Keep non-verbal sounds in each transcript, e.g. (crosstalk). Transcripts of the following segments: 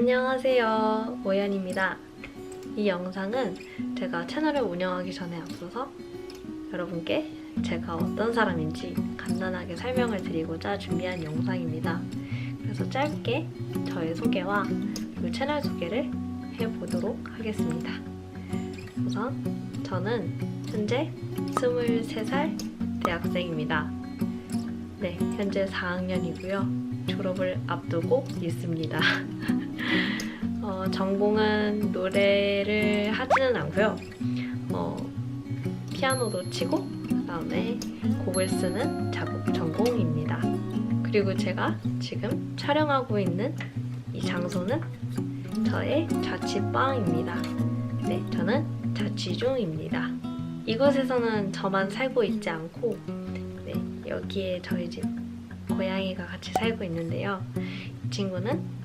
안녕하세요. 오연입니다. 이 영상은 제가 채널을 운영하기 전에 앞서서 여러분께 제가 어떤 사람인지 간단하게 설명을 드리고자 준비한 영상입니다. 그래서 짧게 저의 소개와 그리고 채널 소개를 해보도록 하겠습니다. 우선 저는 현재 23살 대학생입니다. 네, 현재 4학년이고요. 졸업을 앞두고 있습니다. (laughs) 어, 전공은 노래를 하지는 않고요. 어, 피아노도 치고 그다음에 곡을 쓰는 작곡 전공입니다. 그리고 제가 지금 촬영하고 있는 이 장소는 저의 자취방입니다. 네, 저는 자취 중입니다. 이곳에서는 저만 살고 있지 않고 네, 여기에 저희 집 고양이가 같이 살고 있는데요. 이 친구는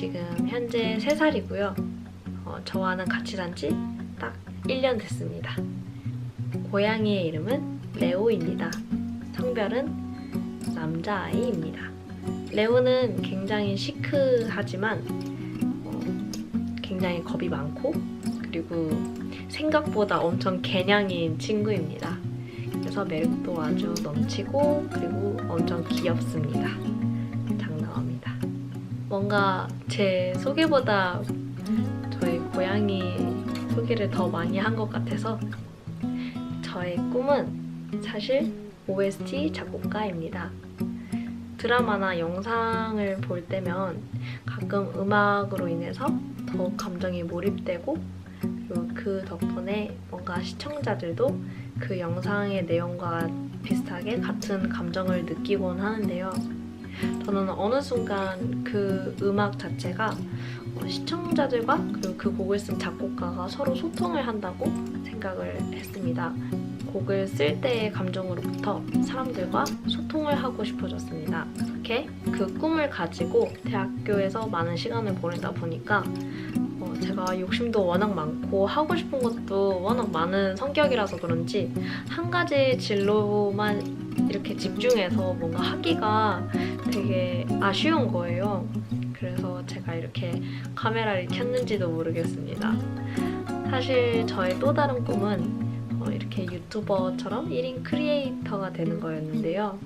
지금 현재 3살이고요. 어, 저와는 같이 산 지 딱 1년 됐습니다. 고양이의 이름은 레오입니다. 성별은 남자아이입니다. 레오는 굉장히 시크하지만 어, 굉장히 겁이 많고 그리고 생각보다 엄청 개냥인 친구입니다. 그래서 매력도 아주 넘치고 그리고 엄청 귀엽습니다. 뭔가 제 소개보다 저희 고양이 소개를 더 많이 한 것 같아서 저의 꿈은 사실 OST 작곡가입니다. 드라마나 영상을 볼 때면 가끔 음악으로 인해서 더 감정이 몰입되고 그리고 그 덕분에 뭔가 시청자들도 그 영상의 내용과 비슷하게 같은 감정을 느끼곤 하는데요. 저는 어느 순간 그 음악 자체가 어, 시청자들과 그리고 그 곡을 쓴 작곡가가 서로 소통을 한다고 생각을 했습니다. 곡을 쓸 때의 감정으로부터 사람들과 소통을 하고 싶어졌습니다. 그렇게 그 꿈을 가지고 대학교에서 많은 시간을 보내다 보니까 어, 제가 욕심도 워낙 많고 하고 싶은 것도 워낙 많은 성격이라서 그런지 한 가지 진로만 이렇게 집중해서 뭔가 하기가 되게 아쉬운 거예요. 그래서 제가 이렇게 카메라를 켰는지도 모르겠습니다. 사실 저의 또 다른 꿈은 어, 이렇게 유튜버처럼 1인 크리에이터가 되는 거였는데요.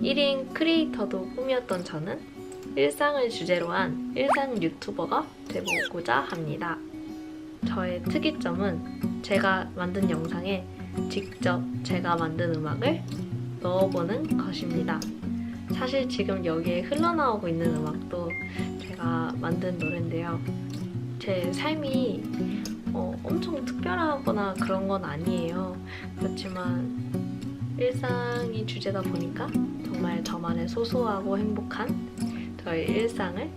1인 크리에이터도 꿈이었던 저는 일상을 주제로 한 일상 유튜버가 되보고자 합니다. 저의 특이점은 제가 만든 영상에 직접 제가 만든 음악을 넣어보는 것입니다. 사실 지금 여기에 흘러나오고 있는 음악도 제가 만든 노래인데요. 제 삶이 어, 엄청 특별하거나 그런 건 아니에요. 그렇지만 일상이 주제다 보니까 정말 저만의 소소하고 행복한 저의 일상을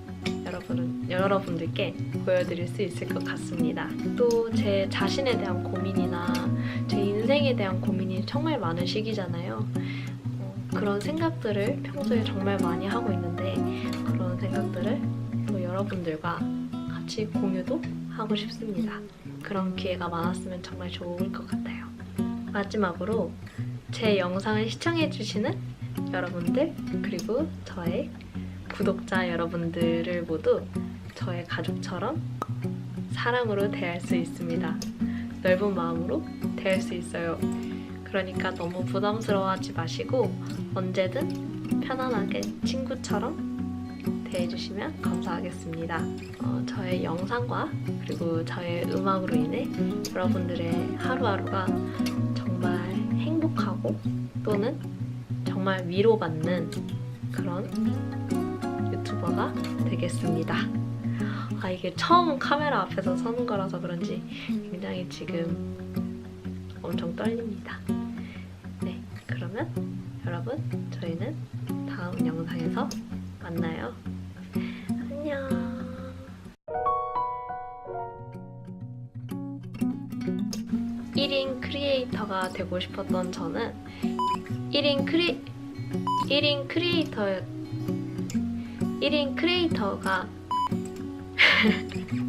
여러분, 여러분들께 보여드릴 수 있을 것 같습니다. 또 제 자신에 대한 고민이나 제 인생에 대한 고민이 정말 많은 시기잖아요. 어, 그런 생각들을 평소에 정말 많이 하고 있는데 그런 생각들을 또 여러분들과 같이 공유도 하고 싶습니다. 그런 기회가 많았으면 정말 좋을 것 같아요. 마지막으로 제 영상을 시청해주시는 여러분들 그리고 저의 구독자 여러분들을 모두 저의 가족처럼 사랑으로 대할 수 있습니다. 넓은 마음으로 대할 수 있어요. 그러니까 너무 부담스러워하지 마시고 언제든 편안하게 친구처럼 대해주시면 감사하겠습니다. 어, 저의 영상과 그리고 저의 음악으로 인해 여러분들의 하루하루가 정말 행복하고 또는 정말 위로받는 그런 유튜버가 되겠습니다. 아, 이게 처음 카메라 앞에서 서는 거라서 그런지 굉장히 지금 엄청 떨립니다. 네, 그러면 여러분, 저희는 다음 영상에서 만나요. 안녕. 일인 크리에이터가 되고 싶었던 저는 1인 크리 1인 크리에이터 1인 크리에이터가 (laughs)